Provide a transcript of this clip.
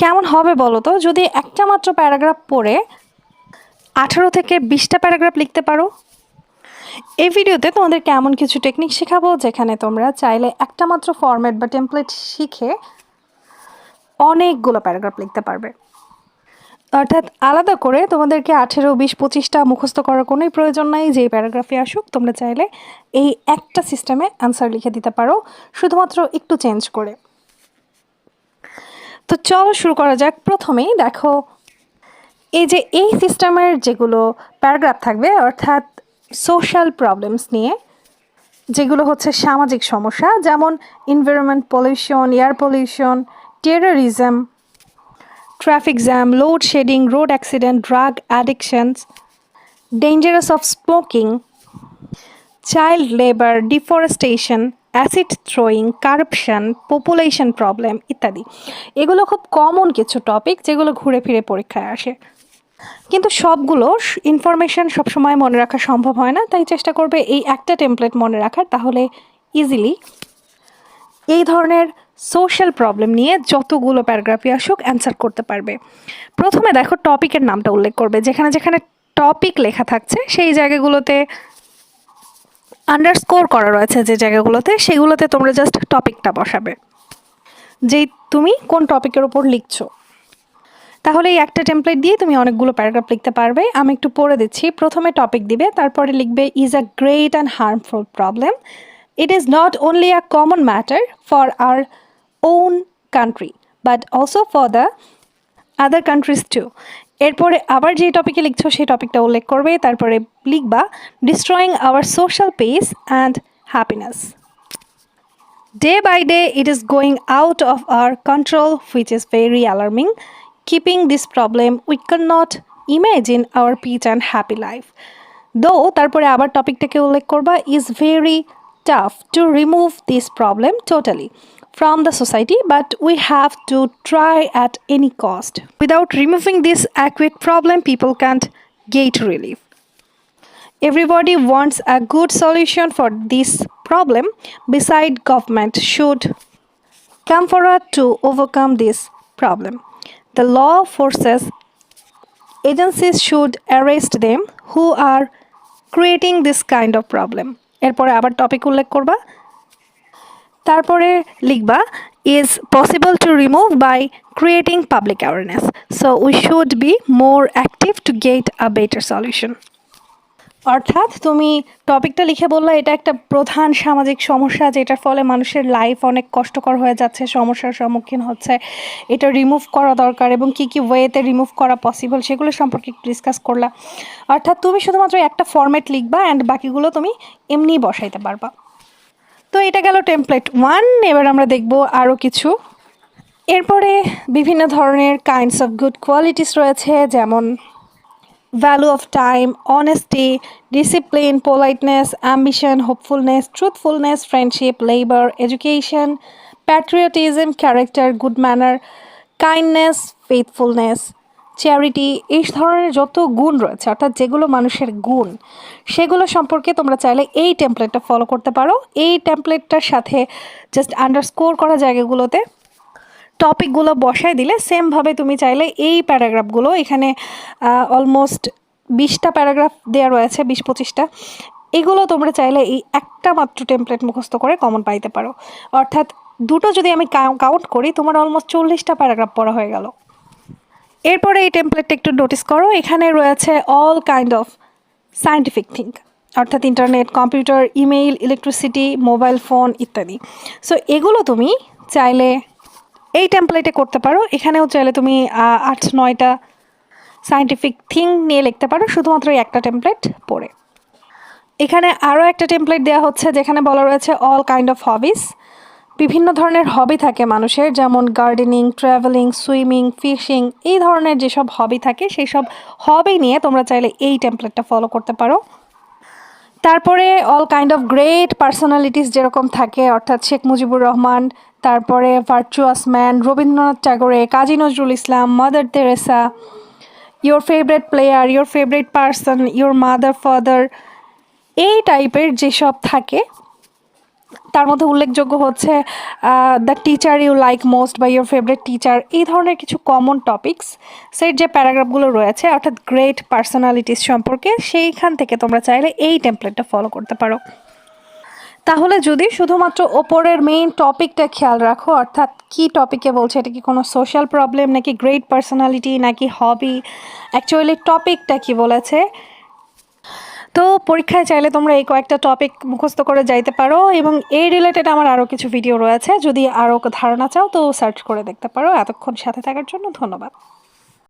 কেমন হবে বলো তো? যদি একটা মাত্র প্যারাগ্রাফ পড়ে, আঠারো থেকে বিশটা প্যারাগ্রাফ লিখতে পারো। এই ভিডিওতে তোমাদের কেমন কিছু টেকনিক শেখাবো, যেখানে তোমরা চাইলে একটা মাত্র ফরম্যাট বা টেমপ্লেট শিখে অনেকগুলো প্যারাগ্রাফ লিখতে পারবে। অর্থাৎ আলাদা করে তোমাদেরকে আঠেরো, বিশ, পঁচিশটা মুখস্থ করার কোনোই প্রয়োজন নাই, যেই প্যারাগ্রাফে আসুক, তোমরা চাইলে এই একটা সিস্টেমে অ্যান্সার লিখে দিতে পারো, শুধুমাত্র একটু চেঞ্জ করে। তো চলো শুরু করা যাক প্রথমেই। দেখো, এই যে এই সিস্টেমের যেগুলো প্যারাগ্রাফ থাকবে, অর্থাৎ সোশ্যাল প্রবলেমস নিয়ে, যেগুলো হচ্ছে সামাজিক সমস্যা, যেমন environment pollution air pollution terrorism traffic jam load shedding road accident drug addictions dangerous of smoking child labour deforestation acid throwing corruption population problem ইত্যাদি। এগুলো খুব কমন কিছু টপিক যেগুলো ঘুরে ফিরে পরীক্ষায় আসে। কিন্তু সবগুলো ইনফরমেশন সবসময় মনে রাখা সম্ভব হয় না, তাই চেষ্টা করবে এই একটা টেমপ্লেট মনে রাখার, তাহলে ইজিলি এই ধরনের সোশ্যাল প্রবলেম নিয়ে যতগুলো প্যারাগ্রাফই আসুক অ্যান্সার করতে পারবে। প্রথমে দেখো টপিকের নামটা উল্লেখ করবে, যেখানে যেখানে টপিক লেখা থাকছে, সেই জায়গাগুলোতে আন্ডারস্কোর করা রয়েছে যে জায়গাগুলোতে, সেগুলোতে তোমরা জাস্ট টপিকটা বসাবে। যেই তুমি কোন টপিকের উপর লিখছো। তাহলে এই একটা টেমপ্লেট দিয়ে তুমি অনেকগুলো প্যারাগ্রাফ লিখতে পারবে। আমি একটু পড়ে দিচ্ছি। প্রথমে টপিক দিবে, তারপরে লিখবে is a great and harmful problem it is not only a common matter for our own country but also for the other countries too এরপরে আবার যে টপিকে লিখছো, সেই টপিকটা উল্লেখ করবে। তারপরে লিখবা destroying our social peace and happiness day by day it is going out of our control which is very alarming keeping this problem we can not imagine our peace and happy life though তারপরে আবার টপিকটাকে উল্লেখ করবা is very tough to remove this problem totally from the society, but we have to try at any cost. Without removing this acute problem, people can't get relief. Everybody wants a good solution for this problem. Beside government should come forward to overcome this problem. The law forces agencies should arrest them who are creating this kind of problem. এরপরে আবার topic উল্লেখ করবা তারপরে লিখবা is possible to remove by creating public awareness so we should be more active to get a better solution অর্থাৎ তুমি টপিকটা লিখে বললে, এটা একটা প্রধান সামাজিক সমস্যা, যেটার ফলে মানুষের লাইফ অনেক কষ্টকর হয়ে যাচ্ছে, সমস্যার সম্মুখীন হচ্ছে। এটা রিমুভ করা দরকার এবং কী কী ওয়েতে রিমুভ করা পসিবল সেগুলো সম্পর্কে একটু ডিসকাস করলা। অর্থাৎ তুমি শুধুমাত্র একটা ফর্ম্যাট লিখবা অ্যান্ড বাকিগুলো তুমি এমনিই বসাইতে পারবা। তো এটা গেল টেমপ্লেট ওয়ান এবার আমরা দেখব আরও কিছু। এরপরে বিভিন্ন ধরনের কাইন্ডস অফ গুড কোয়ালিটিস রয়েছে, যেমন value of time honesty discipline politeness ambition hopefulness truthfulness friendship labour education patriotism character good manner kindness faithfulness charity এই ধরনের যত গুণ রয়েছে, অর্থাৎ যেগুলো মানুষের গুণ, সেগুলো সম্পর্কে তোমরা চাইলে এই টেমপ্লেটটা ফলো করতে পারো। এই টেমপ্লেটটার সাথে জাস্ট আন্ডারস্কোর করা জায়গাগুলোতে টপিকগুলো বসায় দিলে সেমভাবে তুমি চাইলে এই প্যারাগ্রাফগুলো এখানে অলমোস্ট বিশটা প্যারাগ্রাফ দেওয়া রয়েছে, বিশ পঁচিশটা, এগুলো তোমরা চাইলে এই একটা মাত্র টেমপ্লেট মুখস্থ করে কমন পাইতে পারো। অর্থাৎ দুটো যদি আমি কাউন্ট করি, তোমার অলমোস্ট চল্লিশটা প্যারাগ্রাফ পড়া হয়ে গেল। এরপরে এই টেমপ্লেটটা একটু নোটিস করো, এখানে রয়েছে all kind of scientific think অর্থাৎ internet computer email electricity mobile phone ইত্যাদি। সো এগুলো তুমি চাইলে এই টেমপ্লেটে করতে পারো, এখানেও চাইলে তুমি আট, নয়টা সায়েন্টিফিক থিং নিয়ে লিখতে পারো, শুধুমাত্র এই একটা টেমপ্লেট পড়ে। এখানে আরও একটা টেমপ্লেট দেওয়া হচ্ছে, যেখানে বলা রয়েছে অল কাইন্ড অফ হবিস বিভিন্ন ধরনের হবি থাকে মানুষের, যেমন গার্ডেনিং ট্রাভেলিং সুইমিং ফিশিং এই ধরনের যেসব হবি থাকে সেই সব হবি নিয়ে তোমরা চাইলে এই টেমপ্লেটটা ফলো করতে পারো। তারপরে all kind of great personalities যেরকম থাকে, অর্থাৎ শেখ মুজিবুর রহমান, তারপরে virtuous man Rabindranath ঠাকুরে Kazi Nazrul Islam mother Teresa your favourite player your favourite person your mother father এই টাইপের যেসব থাকে তার মধ্যে উল্লেখযোগ্য হচ্ছে the teacher you like most বা ইউর ফেভারিট টিচার এই ধরনের কিছু কমন টপিকস সেট যে প্যারাগ্রাফগুলো রয়েছে, অর্থাৎ গ্রেট পার্সোনালিটিস সম্পর্কে, সেইখান থেকে তোমরা চাইলে এই টেমপ্লেটটা ফলো করতে পারো। তাহলে যদি শুধুমাত্র ওপরের মেইন টপিকটা খেয়াল রাখো, অর্থাৎ কি টপিকে বলছে, এটা কি কোনো সোশ্যাল প্রবলেম নাকি গ্রেট পার্সোনালিটি নাকি হবি অ্যাকচুয়ালি টপিকটা কি বলেছে? তো পরীক্ষায় চাইলে তোমরা এই কয়েকটা টপিক মুখস্থ করে যাইতে পারো এবং এই রিলেটেড আমার আরও কিছু ভিডিও রয়েছে। যদি আরও ধারণা চাও তো সার্চ করে দেখতে পারো। এতক্ষণ সাথে থাকার জন্য ধন্যবাদ।